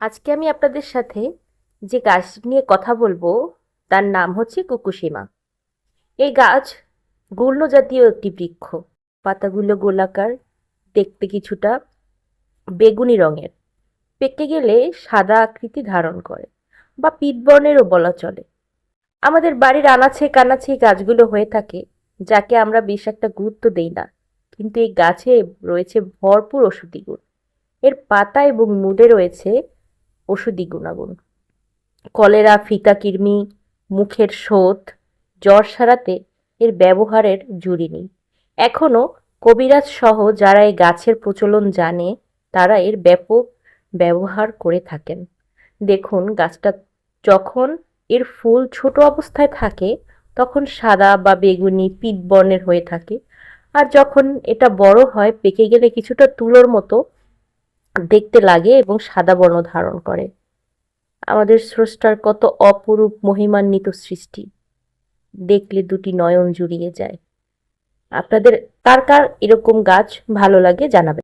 আজকে আমি আপনাদের সাথে যে গাছ নিয়ে কথা বলব, তার নাম হচ্ছে কুকুসীমা এই গাছ গুল্ম জাতীয় একটি বৃক্ষ। পাতাগুলো গোলাকার, দেখতে কিছুটা বেগুনি রঙের। পেকে গেলে সাদা আকৃতি ধারণ করে বা পিতবর্ণেরও বলা চলে। আমাদের বাড়ির আনাচে কানাছে গাছগুলো হয়ে থাকে, যাকে আমরা বেশ একটা গুরুত্ব দেই না। কিন্তু এই গাছে রয়েছে ভরপুর ওষুধি গুণ। এর পাতা এবং মুডে রয়েছে ওষুধি গুণাগুণ। কলেরা ফিকা কৃমি, মুখের শোথ জ্বর সারাতে এর ব্যবহারের জুড়ি নেই। এখনও কবিরাজ সহ যারা এই গাছের প্রচলন জানে, তারা এর ব্যাপক ব্যবহার করে থাকেন। দেখুন, গাছটা যখন এর ফুল ছোট অবস্থায় থাকে, তখন সাদা বা বেগুনি পিত বর্ণের হয়ে থাকে। আর যখন এটা বড় হয়, পেকে গেলে কিছুটা তুলোর মতো দেখতে লাগে এবং সাদা বর্ণ ধারণ করে। আমাদের স্রষ্টার কত অপরূপ মহিমান্বিত সৃষ্টি। দেখলে দুটি নয়ন জুড়িয়ে যায়। আপনাদের কার কার এরকম গাছ ভালো লাগে জানাবেন।